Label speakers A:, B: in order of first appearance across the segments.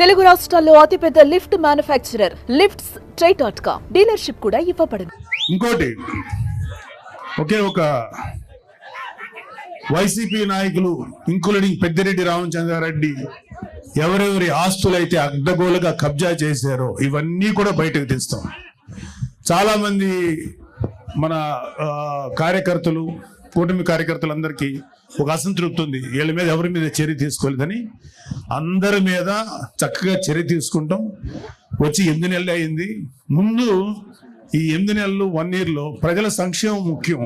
A: తెలుగు రాష్ట్రాల్లో అతిపెద్ద lift manufacturer lifts try dot com dealership కూడా ఇవ్వబడింది.
B: ఇంకోటి ఒకే ఒక వైసీపీ నాయకులు ఇంక్లూడింగ్ పెద్దిరెడ్డి రామచంద్రారెడ్డి ఎవరెవరి ఆస్తులైతే అడ్డగోలుగా కబ్జా చేశారో ఇవన్నీ కూడా బయటకు తీస్తాం. చాలా మంది మన కార్యకర్తలు కూటమి కార్యకర్తలందరికీ ఒక అసంతృప్తి ఉంది. వీళ్ళ మీద ఎవరి మీద చర్య తీసుకోలేదని అందరి మీద చక్కగా చర్య తీసుకుంటాం. వచ్చి ఎనిమిది నెలలు అయింది. ముందు ఈ ఎనిమిది నెలలు వన్ ఇయర్లో ప్రజల సంక్షేమం ముఖ్యం.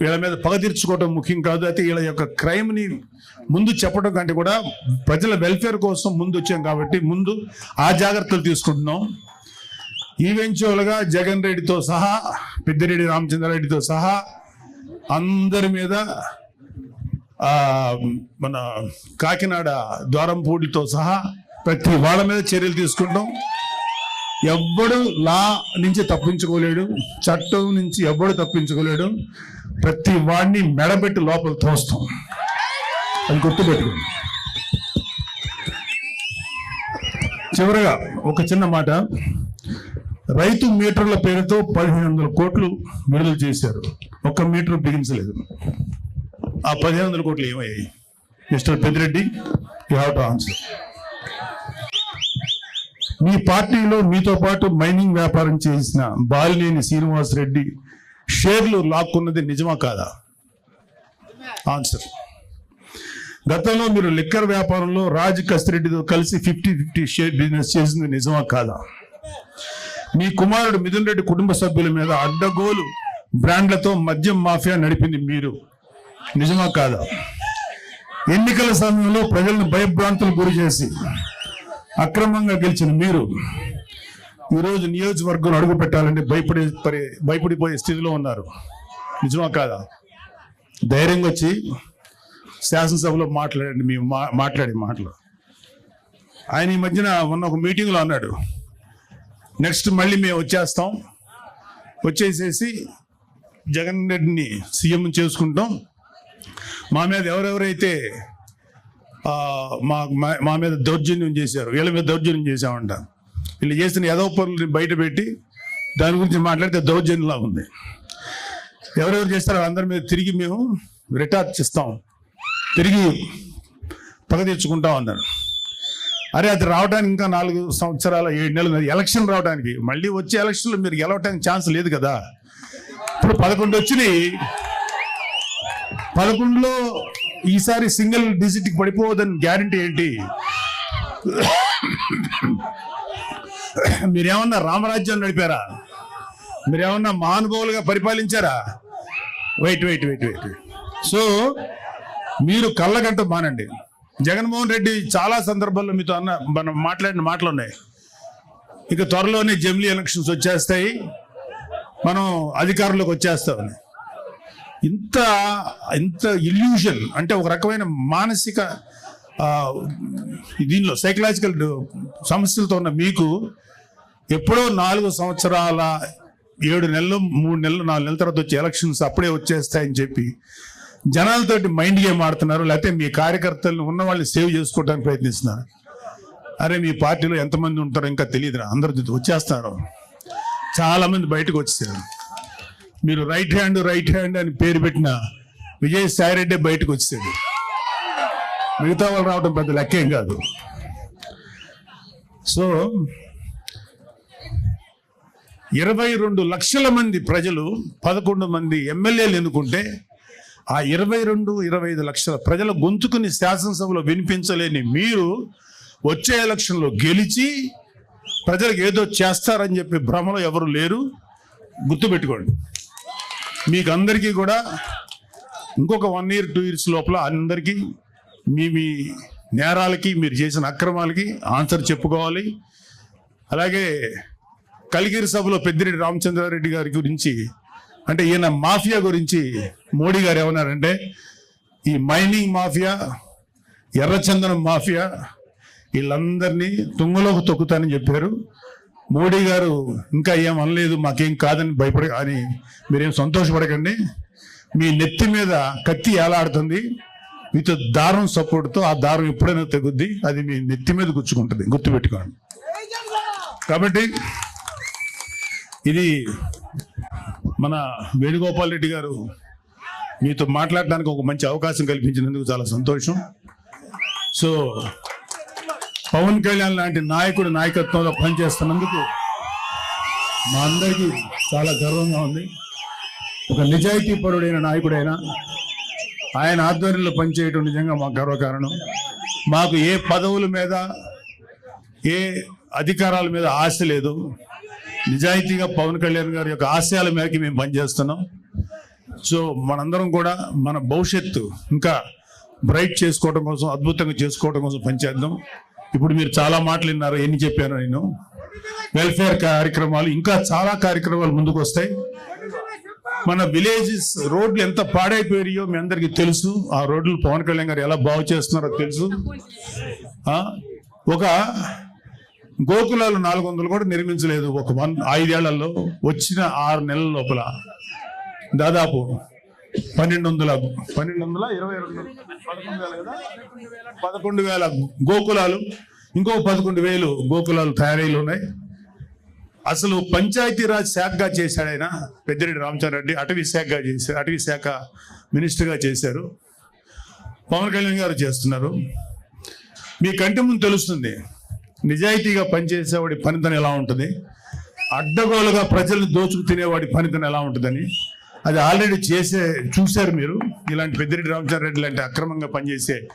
B: వీళ్ళ మీద పగ తీర్చుకోవడం ముఖ్యం కాదు. అయితే వీళ్ళ యొక్క క్రైమ్ని ముందు చెప్పడం కంటే కూడా ప్రజల వెల్ఫేర్ కోసం ముందు వచ్చాం కాబట్టి ముందు ఆ జాగ్రత్తలు తీసుకుంటున్నాం. ఈవెంచువల్గా జగన్ రెడ్డితో సహా పెద్దిరెడ్డి రామచంద్రారెడ్డితో సహా అందరి మీద మన కాకినాడ ద్వారంపూడితో సహా ప్రతి వాళ్ళ మీద చర్యలు తీసుకుంటాం. ఎవ్వడు లా నుంచి తప్పించుకోలేడు చట్టం నుంచి ఎవ్వడు తప్పించుకోలేడు ప్రతి వాడిని మెడబెట్టి లోపల తోస్తాం. అది గుర్తుపెట్టుకోండి చివరగా ఒక చిన్న మాట. రైతు మీటర్ల పేరుతో పదిహేను వందల కోట్లు విడుదల చేశారు. ఒక్క మీటర్ బిగించలేదు. ఆ పదిహేను వందల కోట్లు ఏమయ్యాయి? Mister Peddireddy you have to answer మీ పార్టీలో మీతో పాటు మైనింగ్ వ్యాపారం చేసిన బాలినేని శ్రీనివాస్ రెడ్డి షేర్లు లాక్కున్నది నిజమా కాదా? ఆన్సర్ గతంలో మీరు లిక్కర్ వ్యాపారంలో రాజ్ కస్తిరెడ్డితో కలిసి ఫిఫ్టీ ఫిఫ్టీ షేర్ బిజినెస్ చేసింది నిజమా కాదా? మీ కుమారుడు మిథున్ రెడ్డి కుటుంబ సభ్యుల మీద అడ్డగోలు బ్రాండ్లతో మద్యం మాఫియా నడిపింది మీరు. నిజమా కాదా. ఎన్నికల సమయంలో ప్రజలను భయభ్రాంతులు గురి చేసి అక్రమంగా గెలిచిన మీరు ఈరోజు నియోజకవర్గం అడుగు పెట్టాలంటే భయపడి పరి- భయపడిపోయే స్థితిలో ఉన్నారు. నిజమా కాదా? ధైర్యంగా వచ్చి శాసనసభలో మాట్లాడండి మేము మా మాట్లాడే మాటలు. ఆయన ఈ మధ్యన మొన్న ఒక మీటింగ్లో అన్నాడు నెక్స్ట్ మళ్ళీ మేము వచ్చేస్తాం. వచ్చేసేసి జగన్ రెడ్డిని సీఎం చేసుకుంటాం. మా మీద ఎవరెవరైతే మా మా- మా మీద దౌర్జన్యం చేశారు వీళ్ళ మీద దౌర్జన్యం చేశామంట. వీళ్ళు చేసిన ఏదో పనులని బయట పెట్టి దాని గురించి మాట్లాడితే దౌర్జన్యంలా ఉంది. ఎవరెవరు చేస్తారో అందరి మీద తిరిగి మేము రిటార్చ్ ఇస్తాం తిరిగి పగ తెచ్చుకుంటాం అన్నారు అరే అది రావడానికి ఇంకా నాలుగు సంవత్సరాల ఏడు నెలలు ఎలక్షన్ రావడానికి మళ్ళీ వచ్చే ఎలక్షన్లో మీరు గెలవడానికి ఛాన్స్ లేదు కదా. ఇప్పుడు పదకొండు వచ్చినాయి. పదకొండులో ఈసారి సింగిల్ డిజిట్కి పడిపోవద్దని గ్యారంటీ ఏంటి? మీరేమన్నా రామరాజ్యం నడిపారా? మీరేమన్నా మహానుభావులుగా పరిపాలించారా? Wait wait wait wait so మీరు కళ్ళగంట మానండి. జగన్మోహన్ రెడ్డి చాలా సందర్భాల్లో మీతో అన్న మనం మాట్లాడిన మాటలు ఉన్నాయి ఇక త్వరలోనే జమిలీ ఎలక్షన్స్ వచ్చేస్తాయి. మనం అధికారంలోకి వచ్చేస్తామని. ఇంత ఇంత ఇల్యూషన్ అంటే ఒక రకమైన మానసిక దీనిలో సైకలాజికల్ సమస్యలతో ఉన్న మీకు ఎప్పుడో నాలుగు సంవత్సరాల ఏడు నెలలు మూడు నెలలు నాలుగు నెలల తర్వాత వచ్చే ఎలక్షన్స్ అప్పుడే వచ్చేస్తాయని చెప్పి జనాలతోటి మైండ్ గేమ్ ఆడుతున్నారు లేకపోతే మీ కార్యకర్తలను ఉన్న వాళ్ళని సేవ్ చేసుకోవడానికి ప్రయత్నిస్తున్నారు. అరే మీ పార్టీలో ఎంతమంది ఉంటారో ఇంకా తెలియదురా అందరు వచ్చేస్తారు. చాలామంది బయటకు వచ్చేసారు. మీరు రైట్ హ్యాండ్ రైట్ హ్యాండ్ అని పేరు పెట్టిన విజయ్ సాయిరెడ్డి బయటకు వచ్చేది మిగతా వాళ్ళు రావడం పెద్ద లెక్కేం కాదు. సో ఇరవై రెండు లక్షల మంది ప్రజలు పదకొండు మంది ఎమ్మెల్యేలు ఎన్నుకుంటే ఆ ఇరవై రెండు ఇరవై ఐదు లక్షల ప్రజల గొంతుకుని శాసనసభలో వినిపించలేని మీరు వచ్చే ఎలక్షన్లో గెలిచి ప్రజలకు ఏదో చేస్తారని చెప్పి భ్రమలో ఎవరు లేరు గుర్తుపెట్టుకోండి. మీకు అందరికీ కూడా ఇంకొక వన్ ఇయర్ టూ ఇయర్స్ లోపల అందరికీ మీ మీ నేరాలకి మీరు చేసిన అక్రమాలకి ఆన్సర్ చెప్పుకోవాలి. అలాగే కలిగిరి సభలో పెద్దిరెడ్డి రామచంద్రారెడ్డి గారి గురించి అంటే ఈయన మాఫియా గురించి మోడీ గారు ఏమన్నారంటే ఈ మైనింగ్ మాఫియా ఎర్రచందనం మాఫియా వీళ్ళందరినీ తుంగలోకి తొక్కుతానని చెప్పారు. మోడీ గారు ఇంకా ఏం అనలేదు మాకేం కాదని భయపడ అని మీరేం సంతోషపడకండి. మీ నెత్తి మీద కత్తి ఏలాడుతుంది మీతో దారం సపోర్ట్తో ఆ దారం ఎప్పుడైనా తెగుద్ది అది మీ నెత్తి మీద గుచ్చుకుంటుంది గుర్తుపెట్టుకోండి. కాబట్టి ఇది మన వేణుగోపాల్ రెడ్డి గారు మీతో మాట్లాడడానికి ఒక మంచి అవకాశం కల్పించినందుకు చాలా సంతోషం. సో పవన్ కళ్యాణ్ లాంటి నాయకుడు నాయకత్వంలో పనిచేస్తున్నందుకు మా అందరికీ చాలా గర్వంగా ఉంది. ఒక నిజాయితీ పరుడైన నాయకుడైన ఆయన ఆధ్వర్యంలో పనిచేయడం నిజంగా మాకు గర్వకారణం. మాకు ఏ పదవుల మీద ఏ అధికారాల మీద ఆశ లేదు. నిజాయితీగా పవన్ కళ్యాణ్ గారి యొక్క ఆశయాల మేరకు మేము పనిచేస్తున్నాం. సో మనందరం కూడా మన భవిష్యత్తు ఇంకా బ్రైట్ చేసుకోవడం కోసం అద్భుతంగా చేసుకోవడం కోసం పనిచేద్దాం. ఇప్పుడు మీరు చాలా మాటలు విన్నారు ఎన్ని చెప్పాను నేను. వెల్ఫేర్ కార్యక్రమాలు ఇంకా చాలా కార్యక్రమాలు ముందుకు వస్తాయి. మన విలేజెస్ రోడ్లు ఎంత పాడైపోయాయో మీ అందరికీ తెలుసు. ఆ రోడ్లు పవన్ కళ్యాణ్ గారు ఎలా బాగు చేస్తున్నారో తెలుసు. ఒక గోకులాలు నాలుగు వందలు కూడా నిర్మించలేదు ఒక వన్ ఐదేళ్ళలో వచ్చిన ఆరు నెలల లోపల. దాదాపు పన్నెండు వందల పన్నెండు వందల ఇరవై రెండు. పదకొండు వేల కదా? పదకొండు వేల గోకులాలు. ఇంకో పదకొండు వేలు గోకులాలు తయారీలు ఉన్నాయి. అసలు పంచాయతీరాజ్ శాఖగా చేశాడు ఆయన పెద్దిరెడ్డి రామచంద్రరెడ్డి అటవీ శాఖగా చేశారు అటవీ శాఖ మినిస్టర్గా చేశారు. పవన్ కళ్యాణ్ గారు చేస్తున్నారు. మీ కంటి ముందు తెలుస్తుంది నిజాయితీగా పనిచేసేవాడి పనితనం ఎలా ఉంటుంది? అడ్డగోలుగా ప్రజలను దోచుకు తినేవాడి పనితనం ఎలా ఉంటుందని. అది ఆల్రెడీ చేసే చూశారు మీరు. ఇలాంటి పెద్దిరెడ్డి రామచంద్రరెడ్డి లాంటి అక్రమంగా పనిచేసే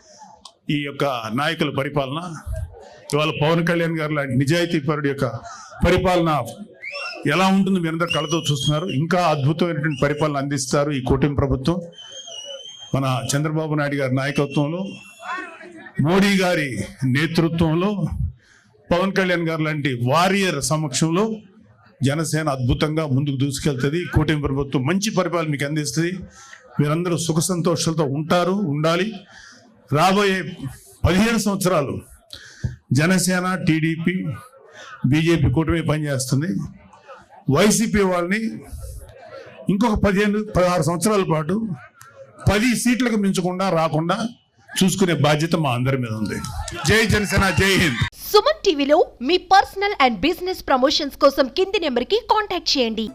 B: ఈ యొక్క నాయకుల పరిపాలన ఇవాళ పవన్ కళ్యాణ్ గారు లాంటి నిజాయితీ పరుడి యొక్క పరిపాలన ఎలా ఉంటుందో మీరందరూ కళ్ళతో చూస్తున్నారు. ఇంకా అద్భుతమైనటువంటి పరిపాలన అందిస్తారు ఈ కూటమి ప్రభుత్వం. మన చంద్రబాబు నాయుడు గారి నాయకత్వంలో మోడీ గారి నేతృత్వంలో పవన్ కళ్యాణ్ గారు లాంటి వారియర్ సమక్షంలో జనసేన అద్భుతంగా ముందుకు దూసుకెళ్తుంది. కూటమి ప్రభుత్వం మంచి పరిపాలన మీకు అందిస్తుంది. మీరందరూ సుఖ సంతోషాలతో ఉంటారు ఉండాలి. రాబోయే పదిహేను సంవత్సరాలు జనసేన టీడీపీ బీజేపీ కూటమి పనిచేస్తుంది. వైసీపీ వాళ్ళని ఇంకొక పదిహేను పదహారు సంవత్సరాల పాటు పది సీట్లకు మించకుండా రాకుండా చూసుకునే బాధ్యత మా అందరి మీద ఉంది. జై జనసేన జై హింద్.
C: సుమన్ టీవీలో మీ పర్సనల్ అండ్ బిజినెస్ ప్రమోషన్స్ కోసం కింది నెంబర్కి కాంటాక్ట్ చేయండి.